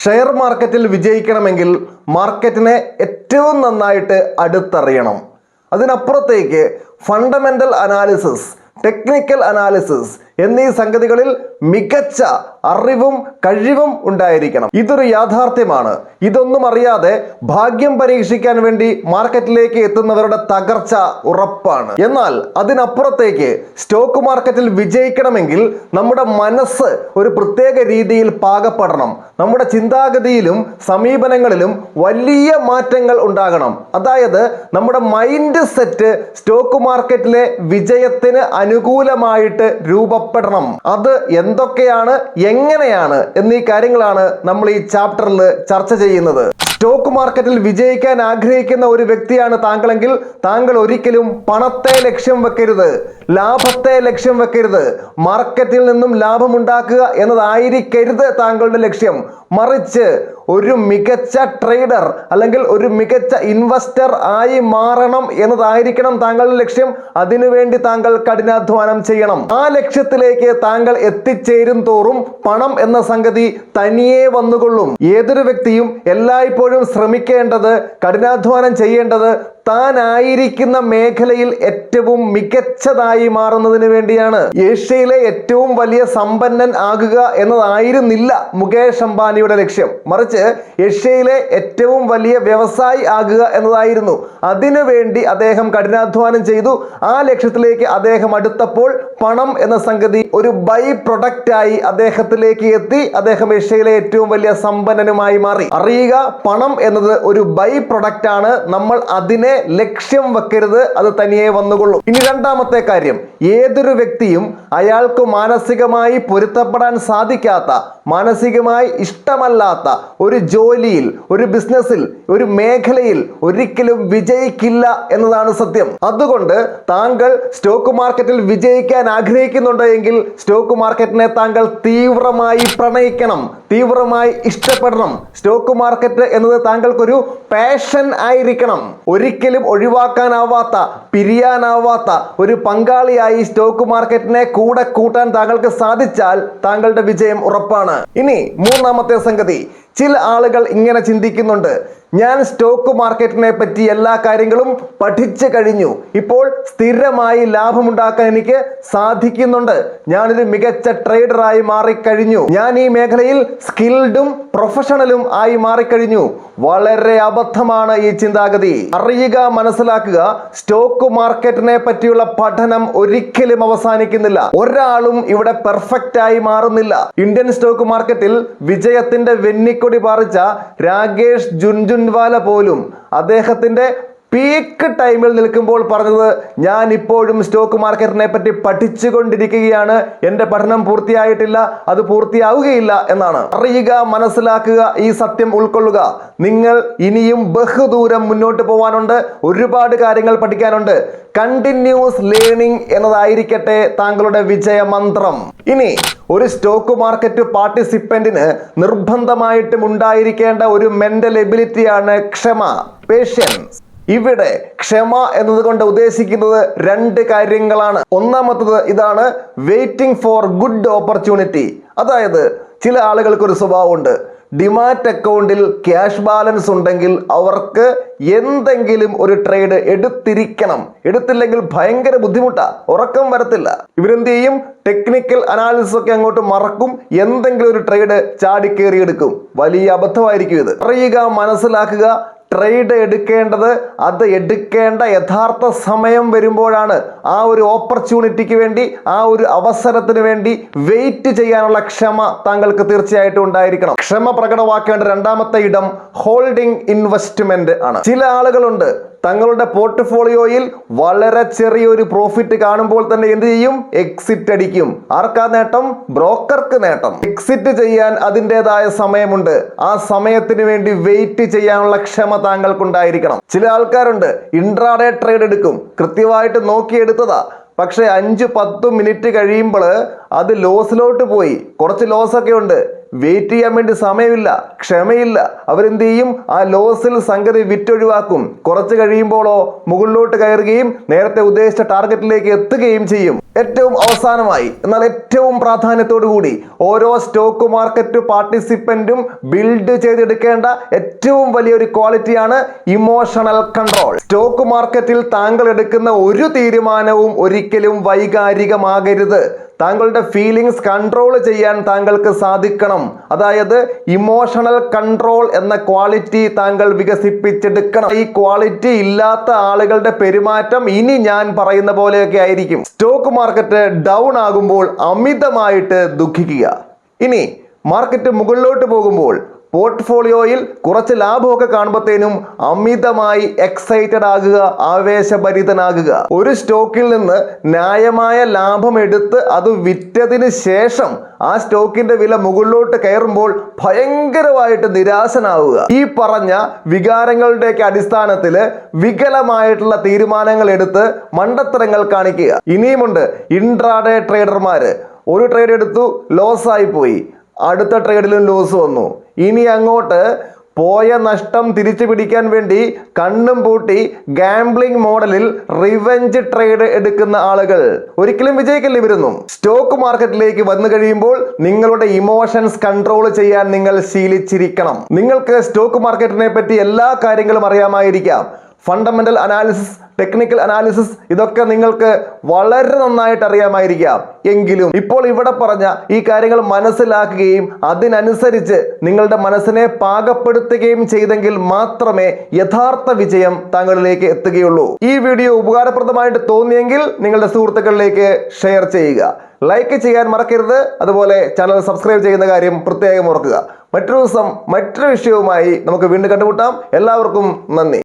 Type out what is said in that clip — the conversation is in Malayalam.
ഷെയർ മാർക്കറ്റിൽ വിജയിക്കണമെങ്കിൽ മാർക്കറ്റിനെ ഏറ്റവും നന്നായിട്ട് അടുത്തറിയണം. അതിനപ്പുറത്തേക്ക് ഫണ്ടമെന്റൽ അനാലിസിസ് ടെക്നിക്കൽ അനാലിസിസ് എന്നീ സംഗതികളിൽ മികച്ച അറിവും കഴിവും ഉണ്ടായിരിക്കണം. ഇതൊരു യാഥാർത്ഥ്യമാണ്. ഇതൊന്നും അറിയാതെ ഭാഗ്യം പരീക്ഷിക്കാൻ വേണ്ടി മാർക്കറ്റിലേക്ക് എത്തുന്നവരുടെ തകർച്ച ഉറപ്പാണ്. എന്നാൽ അതിനപ്പുറത്തേക്ക് സ്റ്റോക്ക് മാർക്കറ്റിൽ വിജയിക്കണമെങ്കിൽ നമ്മുടെ മനസ്സ് ഒരു പ്രത്യേക രീതിയിൽ പാകപ്പെടണം. നമ്മുടെ ചിന്താഗതിയിലും സമീപനങ്ങളിലും വലിയ മാറ്റങ്ങൾ ഉണ്ടാകണം. അതായത് നമ്മുടെ മൈൻഡ് സെറ്റ് സ്റ്റോക്ക് മാർക്കറ്റിലെ വിജയത്തിന് അനുകൂലമായിട്ട് രൂപപ്പെടണം അത് എന്തൊക്കെയാണ് എങ്ങനെയാണ് എന്നീ കാര്യങ്ങളാണ് നമ്മൾ ഈ ചാപ്റ്ററിൽ ചർച്ച ചെയ്യുന്നത്. സ്റ്റോക്ക് മാർക്കറ്റിൽ വിജയിക്കാൻ ആഗ്രഹിക്കുന്ന ഒരു വ്യക്തിയാണ് താങ്കളെങ്കിൽ താങ്കൾ ഒരിക്കലും പണത്തെ ലക്ഷ്യം വെക്കരുത് ലാഭത്തെ ലക്ഷ്യം വെക്കരുത്. മാർക്കറ്റിൽ നിന്നും ലാഭമുണ്ടാക്കുക എന്നതായിരിക്കരുത് താങ്കളുടെ ലക്ഷ്യം. മറിച്ച് ഒരു മികച്ച ട്രേഡർ അല്ലെങ്കിൽ ഒരു മികച്ച ഇൻവെസ്റ്റർ ആയി മാറണം എന്നതായിരിക്കണം താങ്കളുടെ ലക്ഷ്യം. അതിനുവേണ്ടി താങ്കൾ കഠിനാധ്വാനം ചെയ്യണം. ആ ലക്ഷ്യത്തിലേക്ക് താങ്കൾ എത്തിച്ചേരും തോറും പണം എന്ന സംഗതി തനിയെ വന്നുകൊള്ളും. ഏതൊരു വ്യക്തിയും എല്ലായ്പ്പോഴും ശ്രമിക്കേണ്ടത് കഠിനാധ്വാനം ചെയ്യേണ്ടത് താനായിരിക്കുന്ന മേഖലയിൽ ഏറ്റവും മികച്ചതായി മാറുന്നതിന് വേണ്ടിയാണ്. ഏഷ്യയിലെ ഏറ്റവും വലിയ സമ്പന്നൻ ആകുക എന്നതായിരുന്നില്ല മുകേഷ് അംബാനിയുടെ ലക്ഷ്യം. മറിച്ച് ഏഷ്യയിലെ ഏറ്റവും വലിയ വ്യവസായി ആകുക എന്നതായിരുന്നു. അതിനുവേണ്ടി അദ്ദേഹം കഠിനാധ്വാനം ചെയ്തു. ആ ലക്ഷ്യത്തിലേക്ക് അദ്ദേഹം അടുത്തപ്പോൾ പണം എന്ന സംഗതി ഒരു ബൈ പ്രൊഡക്റ്റായി അദ്ദേഹത്തിലേക്ക് എത്തി. അദ്ദേഹം ഏഷ്യയിലെ ഏറ്റവും വലിയ സമ്പന്നനുമായി മാറി. അറിയുക പണം എന്നത് ഒരു ബൈ പ്രൊഡക്റ്റ് ആണ് നമ്മൾ അതിനെ ലക്ഷ്യം വെക്കരുത്. അത് തനിയെ വന്നുകൊള്ളും. ഇനി രണ്ടാമത്തെ കാര്യം. ഏതൊരു വ്യക്തിയും അയാൾക്ക് മാനസികമായി പൊരുത്തപ്പെടാൻ സാധിക്കാത്ത മാനസികമായി ഇഷ്ടമല്ലാത്ത ഒരു ജോലിയിൽ ഒരു ബിസിനസ്സിൽ ഒരു മേഖലയിൽ ഒരിക്കലും വിജയിക്കില്ല എന്നതാണ് സത്യം. അതുകൊണ്ട് താങ്കൾ സ്റ്റോക്ക് മാർക്കറ്റിൽ വിജയിക്കാൻ ആഗ്രഹിക്കുന്നുണ്ടോ എങ്കിൽ സ്റ്റോക്ക് മാർക്കറ്റിനെ താങ്കൾ തീവ്രമായി പ്രണയിക്കണം. തീവ്രമായി ഇഷ്ടപ്പെടണം. സ്റ്റോക്ക് മാർക്കറ്റ് എന്നത് താങ്കൾക്കൊരു പാഷൻ ആയിരിക്കണം. ഒരിക്കലും ഒഴിവാക്കാനാവാത്ത പിരിയാനാവാത്ത ഒരു പങ്കാളിയായി സ്റ്റോക്ക് മാർക്കറ്റിനെ കൂടെ കൂട്ടാൻ താങ്കൾക്ക് സാധിച്ചാൽ താങ്കളുടെ വിജയം ഉറപ്പാണ്. ഇനി മൂന്നാമത്തെ സംഗതി. ചില ആളുകൾ ഇങ്ങനെ ചിന്തിക്കുന്നുണ്ട്. ഞാൻ സ്റ്റോക്ക് മാർക്കറ്റിനെ പറ്റി എല്ലാ കാര്യങ്ങളും പഠിച്ചു കഴിഞ്ഞു. ഇപ്പോൾ സ്ഥിരമായി ലാഭമുണ്ടാക്കാൻ എനിക്ക് സാധിക്കുന്നുണ്ട്. ഞാനൊരു മികച്ച ട്രേഡറായി മാറിക്കഴിഞ്ഞു. ഞാൻ ഈ മേഖലയിൽ സ്കിൽഡും പ്രൊഫഷണലും ആയി മാറിക്കഴിഞ്ഞു. വളരെ അബദ്ധമാണ് ഈ ചിന്താഗതി. അറിയുക മനസ്സിലാക്കുക സ്റ്റോക്ക് മാർക്കറ്റിനെ പറ്റിയുള്ള പഠനം ഒരിക്കലും അവസാനിക്കുന്നില്ല. ഒരാളും ഇവിടെ പെർഫെക്റ്റ് ആയി മാറുന്നില്ല. ഇന്ത്യൻ സ്റ്റോക്ക് മാർക്കറ്റിൽ വിജയത്തിന്റെ വെന്നിക്കൊടി പാറിച്ച രാകേഷ് ജുൻജുൻവാല പോലും അദ്ദേഹത്തിന്റെ പീക്ക് ടൈമിൽ നിൽക്കുമ്പോൾ പറഞ്ഞത് ഞാൻ ഇപ്പോഴും സ്റ്റോക്ക് മാർക്കറ്റിനെ പറ്റി പഠിച്ചുകൊണ്ടിരിക്കുകയാണ്. എന്റെ പഠനം പൂർത്തിയായിട്ടില്ല അത് പൂർത്തിയാവുകയില്ല എന്നാണ്. അറിയുക മനസ്സിലാക്കുക ഈ സത്യം ഉൾക്കൊള്ളുക. നിങ്ങൾ ഇനിയും ബഹുദൂരം മുന്നോട്ട് പോകാനുണ്ട് ഒരുപാട് കാര്യങ്ങൾ പഠിക്കാനുണ്ട്. കണ്ടിന്യൂസ് ലേണിംഗ് എന്നതായിരിക്കട്ടെ താങ്കളുടെ വിജയമന്ത്രം. ഇനി ഒരു സ്റ്റോക്ക് മാർക്കറ്റ് പാർട്ടിസിപ്പന്റിന് നിർബന്ധമായിട്ടും ഉണ്ടായിരിക്കേണ്ട ഒരു മെന്റൽ എബിലിറ്റിയാണ് ക്ഷമ പേഷ്യൻസ്. ഇവിടെ ക്ഷമ എന്നതുകൊണ്ട് ഉദ്ദേശിക്കുന്നത് രണ്ട് കാര്യങ്ങളാണ്. ഒന്നാമത്തത് ഇതാണ് വെയിറ്റിംഗ് ഫോർ ഗുഡ് ഓപ്പർച്യൂണിറ്റി അതായത് ചില ആളുകൾക്ക് ഒരു സ്വഭാവമുണ്ട് ഡിമാറ്റ് അക്കൗണ്ടിൽ ക്യാഷ് ബാലൻസ് ഉണ്ടെങ്കിൽ അവർക്ക് എന്തെങ്കിലും ഒരു ട്രേഡ് എടുത്തിരിക്കണം. എടുത്തില്ലെങ്കിൽ ഭയങ്കര ബുദ്ധിമുട്ടാ. ഉറക്കം വരത്തില്ല. ഇവരെന്ത് ചെയ്യും? ടെക്നിക്കൽ അനാലിസിസ് ഒക്കെ അങ്ങോട്ട് മറക്കും. എന്തെങ്കിലും ഒരു ട്രേഡ് ചാടിക്കേറിയെടുക്കും. വലിയ അബദ്ധമായിരിക്കും ഇത്. അറിയുക മനസ്സിലാക്കുക ട്രേഡ് എടുക്കേണ്ടത് അത് എടുക്കേണ്ട യഥാർത്ഥ സമയം വരുമ്പോഴാണ് ആ ഒരു ഓപ്പർച്യൂണിറ്റിക്ക് വേണ്ടി ആ ഒരു അവസരത്തിന് വേണ്ടി വെയിറ്റ് ചെയ്യാനുള്ള ക്ഷമ താങ്കൾക്ക് തീർച്ചയായിട്ടും ഉണ്ടായിരിക്കണം. ക്ഷമ പ്രകടമാക്കേണ്ട രണ്ടാമത്തെ ഇടം ഹോൾഡിംഗ് ഇൻവെസ്റ്റ്മെന്റ് ആണ്. ചില ആളുകളുണ്ട് തങ്ങളുടെ പോർട്ട്ഫോളിയോയിൽ വളരെ ചെറിയൊരു പ്രോഫിറ്റ് കാണുമ്പോൾ തന്നെ എന്ത് ചെയ്യും? എക്സിറ്റ് അടിക്കും. ആർക്കാ നേട്ടം? ബ്രോക്കർക്ക് നേട്ടം. എക്സിറ്റ് ചെയ്യാൻ അതിന്റെതായ സമയമുണ്ട്. ആ സമയത്തിന് വേണ്ടി വെയിറ്റ് ചെയ്യാനുള്ള ക്ഷമ താങ്കൾക്കുണ്ടായിരിക്കണം. ചില ആൾക്കാരുണ്ട് ഇൻട്രാഡേ ട്രേഡ് എടുക്കും. കൃത്യമായിട്ട് നോക്കിയെടുത്തതാ. പക്ഷേ അഞ്ച് പത്ത് മിനിറ്റ് കഴിയുമ്പോൾ അത് ലോസിലോട്ട് പോയി. കുറച്ച് ലോസ് ഒക്കെ ഉണ്ട്. വെയിറ്റ് ചെയ്യാൻ വേണ്ടി സമയമില്ല ക്ഷമയില്ല. അവരെന്ത് ചെയ്യും ആ ലോസിൽ സംഗതി വിറ്റൊഴിവാക്കും. കുറച്ച് കഴിയുമ്പോഴോ മുകളിലോട്ട് കയറുകയും നേരത്തെ ഉദ്ദേശിച്ച ടാർഗറ്റിലേക്ക് എത്തുകയും ചെയ്യും. ഏറ്റവും അവസാനമായി എന്നാൽ ഏറ്റവും പ്രാധാന്യത്തോടു കൂടി ഓരോ സ്റ്റോക്ക് മാർക്കറ്റ് പാർട്ടിസിപ്പന്റും ബിൽഡ് ചെയ്തെടുക്കേണ്ട ഏറ്റവും വലിയൊരു ക്വാളിറ്റിയാണ് ഇമോഷണൽ കൺട്രോൾ. സ്റ്റോക്ക് മാർക്കറ്റിൽ താങ്കൾ എടുക്കുന്ന ഒരു തീരുമാനവും ഒരിക്കലും വൈകാരികമാകരുത്. താങ്കളുടെ ഫീലിങ്സ് കൺട്രോൾ ചെയ്യാൻ താങ്കൾക്ക് സാധിക്കണം. അതായത് ഇമോഷണൽ കൺട്രോൾ എന്ന ക്വാളിറ്റി താങ്കൾ വികസിപ്പിച്ചെടുക്കണം. ഈ ക്വാളിറ്റി ഇല്ലാത്ത ആളുകളുടെ പെരുമാറ്റം ഇനി ഞാൻ പറയുന്ന പോലെയൊക്കെ ആയിരിക്കും. സ്റ്റോക്ക് മാർക്കറ്റ് ഡൗൺ ആകുമ്പോൾ അമിതമായിട്ട് ദുഃഖിക്കുക. ഇനി മാർക്കറ്റ് മുകളിലോട്ട് പോകുമ്പോൾ പോർട്ട്ഫോളിയോയിൽ കുറച്ച് ലാഭമൊക്കെ കാണുമ്പോഴത്തേനും അമിതമായി എക്സൈറ്റഡ് ആകുക ആവേശഭരിതനാകുക. ഒരു സ്റ്റോക്കിൽ നിന്ന് ന്യായമായ ലാഭം എടുത്ത് അത് വിറ്റതിന് ശേഷം ആ സ്റ്റോക്കിന്റെ വില മുകളിലോട്ട് കയറുമ്പോൾ ഭയങ്കരമായിട്ട് നിരാശനാവുക. ഈ പറഞ്ഞ വികാരങ്ങളുടെയൊക്കെ അടിസ്ഥാനത്തിൽ വികലമായിട്ടുള്ള തീരുമാനങ്ങൾ എടുത്ത് മണ്ടത്തരങ്ങൾ കാണിക്കുക. ഇനിയുമുണ്ട് ഇൻട്രാഡേ ട്രേഡർമാര് ഒരു ട്രേഡ് എടുത്തു ലോസ് ആയി പോയി. അടുത്ത ട്രേഡിലും ലോസ് വന്നു. ഇനി അങ്ങോട്ട് പോയ നഷ്ടം തിരിച്ചു പിടിക്കാൻ വേണ്ടി കണ്ണും പൂട്ടി ഗാംബ്ലിംഗ് മോഡലിൽ റിവഞ്ച് ട്രേഡ് എടുക്കുന്ന ആളുകൾ. ഒരിക്കലും വിജയിക്കില്ല ഇവരൊന്നും? സ്റ്റോക്ക് മാർക്കറ്റിലേക്ക് വന്നു കഴിയുമ്പോൾ നിങ്ങളുടെ ഇമോഷൻസ് കൺട്രോൾ ചെയ്യാൻ നിങ്ങൾ ശീലിച്ചിരിക്കണം. നിങ്ങൾക്ക് സ്റ്റോക്ക് മാർക്കറ്റിനെ പറ്റി എല്ലാ കാര്യങ്ങളും അറിയാമായിരിക്കാം. ഫണ്ടമെന്റൽ അനാലിസിസ് ടെക്നിക്കൽ അനാലിസിസ് ഇതൊക്കെ നിങ്ങൾക്ക് വളരെ നന്നായിട്ട് അറിയാമായിരിക്കാം. എങ്കിലും ഇപ്പോൾ ഇവിടെ പറഞ്ഞ ഈ കാര്യങ്ങൾ മനസ്സിലാക്കുകയും അതിനനുസരിച്ച് നിങ്ങളുടെ മനസ്സിനെ പാകപ്പെടുത്തുകയും ചെയ്തെങ്കിൽ മാത്രമേ യഥാർത്ഥ വിജയം താങ്കളിലേക്ക് എത്തുകയുള്ളൂ. ഈ വീഡിയോ ഉപകാരപ്രദമായിട്ട് തോന്നിയെങ്കിൽ നിങ്ങളുടെ സുഹൃത്തുക്കളിലേക്ക് ഷെയർ ചെയ്യുക. ലൈക്ക് ചെയ്യാൻ മറക്കരുത്. അതുപോലെ ചാനൽ സബ്സ്ക്രൈബ് ചെയ്യുന്ന കാര്യം പ്രത്യേകം ഓർക്കുക. മറ്റൊരു ദിവസം മറ്റൊരു വിഷയവുമായി നമുക്ക് വീണ്ടും കണ്ടുമുട്ടാം. എല്ലാവർക്കും നന്ദി.